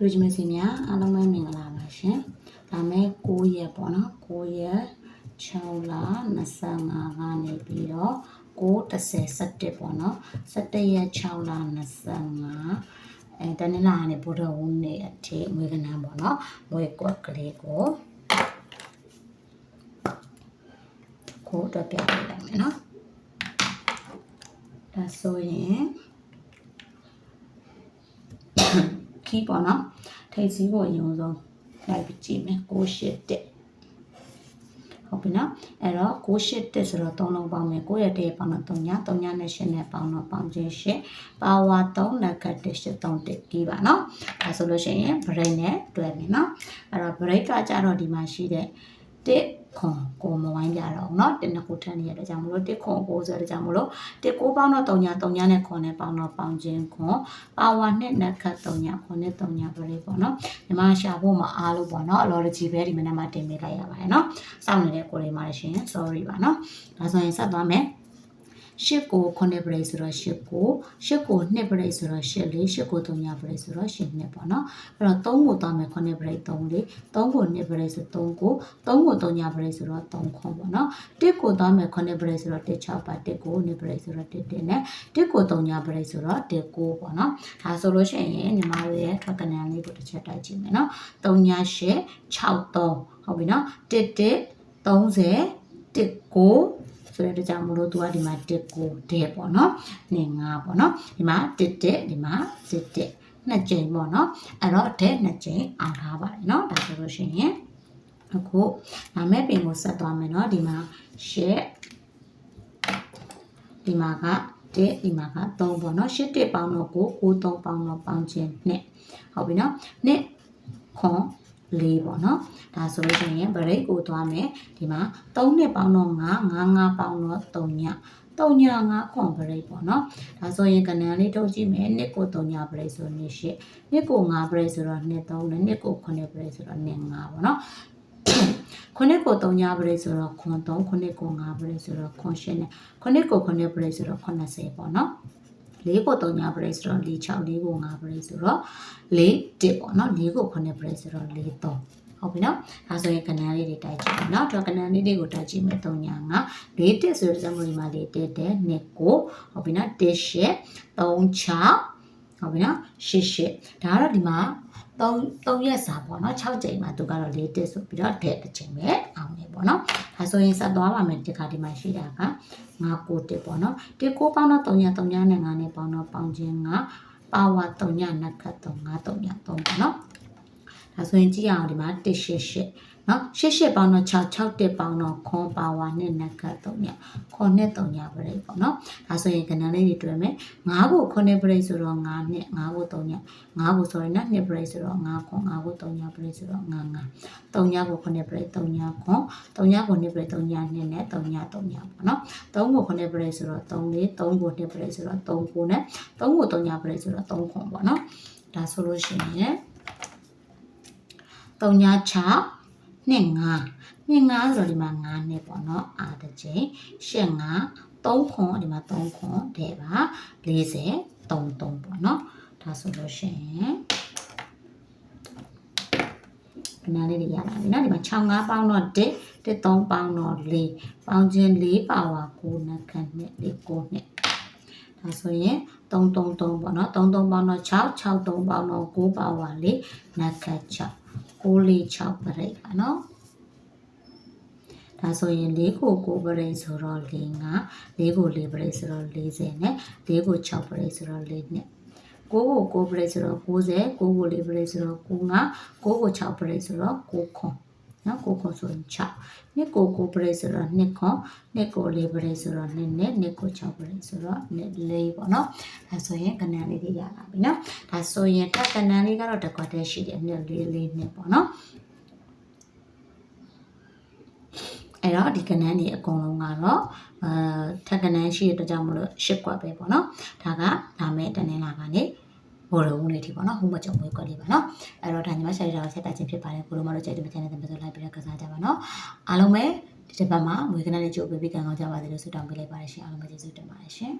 လူကြီးမစီများအားလုံးပဲမင်္ဂလာပါရှင်။ဒါမဲ့9ရက်ပေါ့နော်9ရက်6လ25ကနေပြီးတော့930 17ပေါ့နော်17ရက်6လ25အဲတနင်္လာနေ့ဗုဒ္ဓဝင်းနေ့အထိအမွေကနန်းပေါ့နော်မွေကွက်ကလေးကိုကိုအတွက်ပြပေးလိုက်မယ်နော်ဒါဆိုရင် ခီးပေါ့နော်ထိတ်စည်းကိုအရင်ဆုံးလိုက်ပြီးကြည့်မယ်681ဟုတ်ပြီနော်အဲ့တော့681ဆိုတော့3လုံးပေါင်းမယ်9ရက်တည်းပေါင်းတော့3ည3ညနဲ့8နဲ့ပေါင်းတော့ပေါင်းခြင်း8ပါဝါ3နက်ခတ်1 8 3 1ကြီးပါနော်ဒါဆိုလို့ရှိရင် break နဲ့တွဲမယ်နော်အဲ့တော့ break ကကြတော့ဒီမှာရှိတဲ့ 1ခွန်ကိုမဝိုင်းကြတော့ဘူးเนาะတစ်နှစ်ခုထပ်နေရတဲ့ကြောင့်မလို့1ခွန်9ဆိုတဲ့ကြောင့်မလို့1 9ပေါင်းတော့3ည3ညနဲ့ခွန်နဲ့ပေါင်းတော့ပေါင်းခြင်းခွန်ပါဝါနဲ့နက်ခတ်3ညခွန်နဲ့3ညပဲလေးပေါ့เนาะညီမရှာဖို့မအားလို့ပေါ့เนาะအလော်ကြီးပဲဒီမနက်မှတင်ပေးလိုက်ရပါတယ်เนาะစောင့်နေတဲ့ကိုလေးမလေးရှင် sorry ပါเนาะဒါဆိုရင်ဆက်သွားမယ် ရှစ်ကို9ပရိတ်ဆိုတော့ရှစ်ကိုရှစ်ကို2ပရိတ်ဆိုတော့ရှစ်လေးရှစ်ကို3ညပရိတ်ဆိုတော့ရှစ်နှစ်ပေါ့နော်အဲ့တော့3ကိုသွားမယ်9ပရိတ်3လေး3ကို2ပရိတ်ဆို3ကို3ကို3ညပရိတ်ဆိုတော့3ခွန်ပေါ့နော်1ကိုသွားမယ်9ပရိတ်ဆိုတော့1 6ပါ1ကို2ပရိတ်ဆိုတော့1 1နဲ့1ကို3ညပရိတ်ဆိုတော့1 9ပေါ့နော်ဒါဆိုလို့ရှိရင်ညီမတို့ရဲ့ထွက်ကနန်းလေးကိုတစ်ချက်တိုက်ကြည့်မယ်နော်3ည8 6 3ဟုတ်ပြီနော်1 1 30 1 9 ဆိုတဲ့အတွက်ကြောင့်မလို့သူကဒီမှာ1ကိုဒဲပေါ့နော်နေ9ပေါ့နော်ဒီမှာ1 1ဒီမှာ1 1နှစ်ကြိမ်ပေါ့နော်အဲ့တော့ဒဲနှစ်ကြိမ်အောင်ထားပါတယ်နော်ဒါဆိုလို့ရှိရင်အခုနာမည်ပင်ကိုဆက်သွားမယ်နော်ဒီမှာရှစ်ဒီမှာက1ဒီမှာက3ပေါ့နော်8 1ပေါင်းတော့9 9 3ပေါင်းတော့ပေါင်းခြင်း2ဟုတ်ပြီနော်2ခွန် လေးပေါ့နော်ဒါဆိုလို့ရှိရင် break ကိုသွားမယ်ဒီမှာ3နှစ်ပေါင်းတော့9 9 5ပေါင်းတော့3ည3ည5ခွန် break ပေါ့နော်ဒါဆိုရင်ကဏ္ဍလေးထုတ်ကြည့်မယ်နှစ်ကို3ည break ဆိုနှစ်8နှစ်ကို5 break ဆိုတော့နှစ်3နဲ့နှစ်ကို9 break ဆိုတော့နှစ်5ပေါ့နော်ခုနှစ်ကို3ည break ဆိုတော့ခွန်3ခုနှစ်ကို5 break ဆိုတော့ခွန်8နဲ့ခုနှစ်ကို9 break ဆိုတော့80ပေါ့နော် လေးကို3ည break ဆိုတော့4 6လေးကို5 break ဆိုတော့4 1ပေါ့နော်လေးကို9 break ဆိုတော့4 3ဟုတ်ပြီနော်ဒါဆိုရင်ကဏ္ဍလေးတွေတိုက်ကြည့်မယ်နော်တော့ကဏ္ဍလေးတွေကိုတိုက်ကြည့်မယ်3ညာ9 4တက်ဆိုတဲ့စမွေမှာလေးတက်တယ်2ကိုဟုတ်ပြီနော်1 8 3 6 ဟုတ်ပြီနော်8 8ဒါကတော့ဒီမှာ3 3ရက်စာပေါ့နော်6ကြိမ်မှာသူကတော့4တက်ဆိုပြီးတော့တဲ့တစ်ချိန်ပဲအောင်နေပေါ့နော်ဒါဆိုရင်ဆက်သွားပါမယ်ဒီခါဒီမှာရှိတာက9ကိုတက်ပေါ့နော်ဒီကိုပေါင်းတော့3ရက်3ရက်နဲ့9နဲ့ပေါင်းတော့ပေါင်းခြင်း9ပါဝါ3ရက်နဲ့ခတ်3 9 3ရက်3ပေါ့နော်ဒါဆိုရင်ကြည့်ရအောင်ဒီမှာ188 နော်88ပေါင်းတော့6 6တက်ပေါင်းတော့ခွန်ပါဝါနဲ့နက်ခတ်3ညခွန်နဲ့3ညပရိတ်ပေါ့နော်ဒါဆိုရင်ကဏ္ဍလေးတွေတွေ့မယ်9ကိုခွန်နဲ့ပရိတ်ဆိုတော့9နဲ့9ကို3ည9ကို sorry နော်2ပရိတ်ဆိုတော့9ခွန်9ကို3ညပရိတ်ဆိုတော့9 9 3ညကိုခွန်နဲ့ပရိတ်3ညခွန်3ညကို2ပရိတ်3ည2နဲ့3ည3ညပေါ့နော်3ကိုခွန်နဲ့ပရိတ်ဆိုတော့3လေး3ကို2ပရိတ်ဆိုတော့3ကိုနဲ့3ကို3ညပရိတ်ဆိုတော့3ခွန်ပေါ့နော်ဒါဆိုလို့ရှိရင်3ည6 နှစ်5နှစ်5ဆိုတော့ဒီမှာ9နှစ်ပေါ့နော်အာတစ်ချိန်ရှစ်5 3ခွန်ဒီမှာ3ခွန်တဲ့ပါ40 3 3ပေါ့နော်ဒါဆိုလို့ရှိရင်ခဏလေးတွေရလာပြီနော်ဒီမှာ6 5ပေါင်းတော့1 1 3ပေါင်းတော့4ပေါင်းခြင်း4ပါဝါ9နှစ်ခန့်နဲ့4 9နှစ်ဒါဆိုရင်3 3 3ပေါ့နော်3 3ပေါင်းတော့6 6 3ပေါင်းတော့9ပါဝါ4နှစ်ခန့်6 646ပရိတ်ပါနော်ဒါဆိုရင်၄ကို9ပရိတ်ဆိုတော့၄5၄ကို4ပရိတ်ဆိုတော့40နဲ့၄ကို6ပရိတ်ဆိုတော့4နှစ်ကိုကို9ပရိတ်ဆိုတော့90ကိုကို4ပရိတ်ဆိုတော့95ကိုကို6ပရိတ်ဆိုတော့9ခွန် နော်ကိုခွန်ဆိုရင်6နှစ်ကို9ပရိတ်ဆိုတော့2ခွန်နှစ်ကို4ပရိတ်ဆိုတော့2နှစ်နှစ်ကို6ပရိတ်ဆိုတော့4ပေါ့နော်ဒါဆိုရင်ကဏ္ဍလေးတွေရလာပြီနော်ဒါဆိုရင်တက်ကဏ္ဍလေးကတော့တစ်ခွက်တည်းရှိတယ်နှစ်4 4နှစ်ပေါ့နော်အဲ့တော့ဒီကဏ္ဍတွေအကုန်လုံးကတော့အာထက်ကဏ္ဍရှိတဲ့အတွက်ကြောင့်မလို့ရှစ်ကွက်ပဲပေါ့နော်ဒါကနာမည်တနင်္လာကနေ ဘော်ရုံးလေးထိပေါ့နော်ဟိုမကြုံဝေးကွက်လေးပါနော်အဲ့တော့ဒါညီမဆရာတော်ဆက်တာချင်းဖြစ်ပါတယ်ကိုလိုမတို့ကြိုက်တဲ့ channel တွေမှာဆိုလိုက်ပြီးတော့ကစားကြပါနော်အားလုံးပဲဒီတစ်ပတ်မှာငွေကနလေးကြိုးပေးပြီးကံကောင်းကြပါစေလို့ဆုတောင်းပေးလိုက်ပါတယ်ရှင်အားလုံးပဲကျေးဇူးတင်ပါတယ်ရှင်